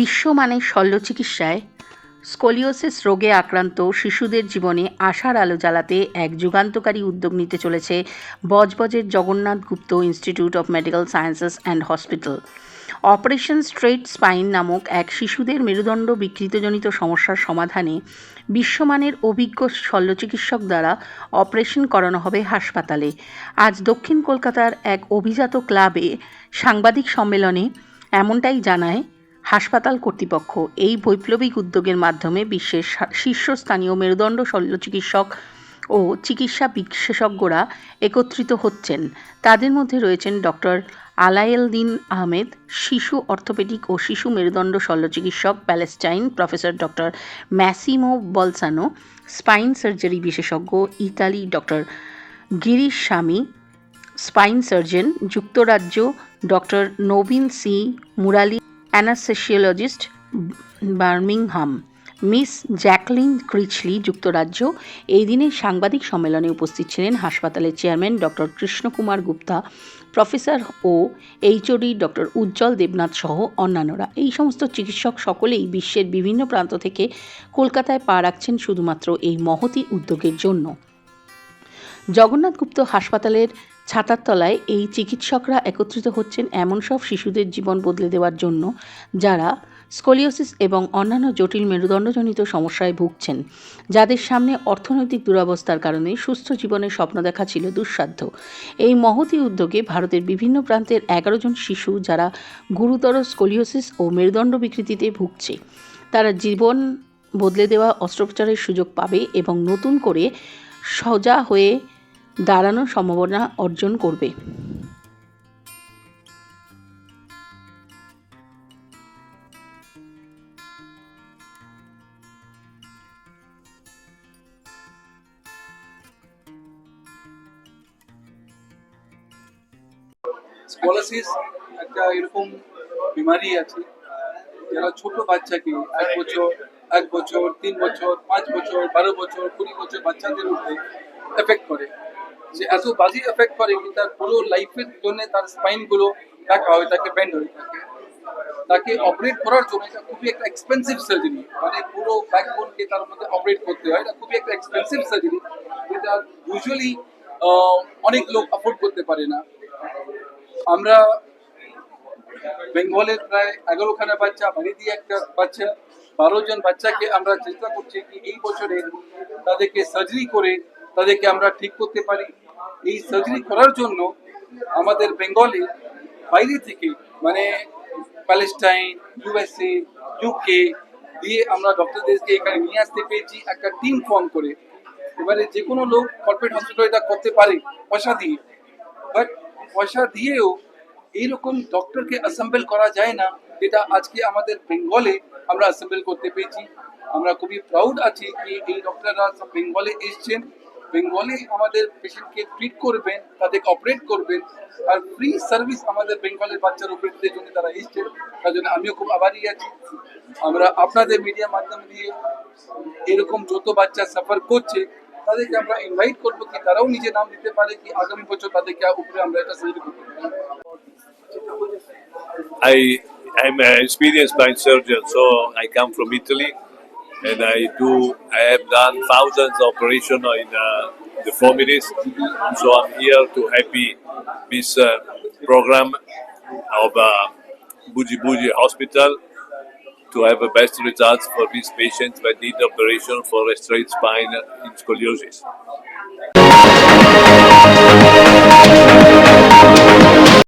বিশ্বমানের শল্য চিকিৎসায় স্কোলিওসিস রোগে আক্রান্ত শিশুদের জীবনে আশার আলো জ্বালাতে এক যুগান্তকারী উদ্যোগ নিতে চলেছে বজবজের Jagannath Gupta institute of medical sciences and hospital. Operation straight spine নামক এক শিশুদের মেরুদণ্ড বিকৃতজনিত সমস্যার সমাধানে বিশ্বমানের অভিজ্ঞ শল্যচিকিৎসক দ্বারা অপারেশন করানো হবে হাসপাতালে। আজ দক্ষিণ কলকাতার এক অভিজাত ক্লাবে সাংবাদিক সম্মেলনে এমনটাই জানায় হাসপাতাল কর্তৃপক্ষ এই বৈপ্লবিক উদ্যোগের মাধ্যমে বিশ্বের শীর্ষস্থানীয় মেরুদণ্ড শল্যচিকিৎসক ও চিকিৎসা বিশেষজ্ঞরা একত্রিত হচ্ছেন। তাদের মধ্যে রয়েছেন ডক্টর আলায়েলদিন আহমেদ, শিশু অর্থোপেডিক ও শিশু মেরুদণ্ড শল্যচিকিৎসক Palestine professor doctor Massimo Balsano, spine surgery বিশেষজ্ঞ Italy doctor Girish Swami, spine surgeon, যুক্তরাজ্য ডক্টর নবীন C Murali anaesthesiologist Birmingham. Miss Jacqueline Critchley, যুক্তরাজ্য। এই দিনে সাংবাদিক সম্মেলনে উপস্থিত ছিলেন হাসপাতালের chairman doctor Krishnakumar Gupta, professor ও এইচওডি ডক্টর উজ্জ্বল দেবনাথ সহ অন্যান্যরা। এই সমস্ত চিকিৎসক সকলেই বিশ্বের বিভিন্ন প্রান্ত থেকে কলকাতায় পা রাখছেন শুধুমাত্র এই মহতি উদ্যোগের জন্য। জগন্নাথ গুপ্ত হাসপাতালের ছাতার তলায় এই চিকিৎসকরা একত্রিত হচ্ছেন এমন সব শিশুদের জীবন বদলে দেওয়ার জন্য, যারা স্কোলিওসিস এবং অন্যান্য জটিল মেরুদণ্ডজনিত সমস্যায় ভুগছেন, যাদের সামনে অর্থনৈতিক দুরবস্থার কারণে সুস্থ জীবনের স্বপ্ন দেখা ছিল দুঃসাধ্য। এই মহতি উদ্যোগে ভারতের বিভিন্ন প্রান্তের এগারো জন শিশু যারা গুরুতর স্কোলিওসিস ও মেরুদণ্ড বিকৃতিতে ভুগছে, তারা জীবন বদলে দেওয়া অস্ত্রোপচারের সুযোগ পাবে এবং নতুন করে সজা হয়ে দাঁড়ানোর সম্ভাবনা অর্জন করবে। একটা এরকম বিমারি আছে। যারা ছোট বাচ্চাকে এক বছর এক বছর, তিন বছর, পাঁচ বছর, বারো বছর, কুড়ি বছর বাচ্চাদের উপরে এফেক্ট করে। যে এত বাজে এফেক্ট করে কি তার পুরো লাইফের জন্য তার স্পাইনগুলো দেখা হয় তাকে ব্যান্ড হয়ে থাকে। তাকে অপারেট করার জন্য এটা খুবই একটা এক্সপেন্সিভ সার্জারি মানে পুরো ব্যাকবোনকে তার মধ্যে অপারেট করতে হয়। এটা খুবই একটা এক্সপেন্সিভ সার্জারি যেটা ইউজুয়ালি অনেক লোক অ্যাফোর্ড করতে পারে না। আমরা বেঙ্গলের প্রায় এগারোখানা বাচ্চা দিয়ে একটা বাচ্চা, বারো জন বাচ্চাকে আমরা চেষ্টা করছি কি এই বছরে তাদেরকে সার্জারি করে তাদেরকে আমরা ঠিক করতে পারি। এই সার্জারি করার জন্য আমাদের বেঙ্গলে বাইরে থেকে মানে প্যালেস্টাইন, ইউএসএ ইউকে দিয়ে আমরা ডক্টরদেরকে এখানে নিয়ে আসতে পেরেছি একটা টিম ফর্ম করে। এবারে যে কোনো লোক কর্পোরেট হসপিটাল এটা করতে পারে, পয়সা দিয়ে। বাট পয়সা দিয়েও এইরকম ডক্টরকে অ্যাসেম্বল করা যায় না, যেটা আজকে আমাদের বেঙ্গলে আমরা অ্যাসেম্বল করতে পেরেছি। আমরা খুবই প্রাউড আছি যে এই ডক্টররা সব বেঙ্গলে এসছেন। বেঙ্গলে আমাদের পেশেন্টকে ট্রিট করবেন তাদেরকে অপারেট করবেন আর ফ্রি সার্ভিস আমাদের বেঙ্গলের বাচ্চার উপরের জন্য তারা এসছেন তার জন্য আমিও খুব আভারী আছি। আমরা আপনাদের মিডিয়া মাধ্যম দিয়ে এরকম যত বাচ্চা সাফার করছে তাদেরকে আমরা ইনভাইট করব কি তারাও নিজে নাম দিতে পারে কি আগামী বছর তাদেরকে উপরে আমরা এটা করতে পারি I am an experienced spine surgeon, so I come from Italy, and I do. I have done thousands of operations in uh, the families, so I'm here to happy this uh, program of uh, Buji Buji Hospital to have the best results for these patients that need operation for a straight spine in scoliosis.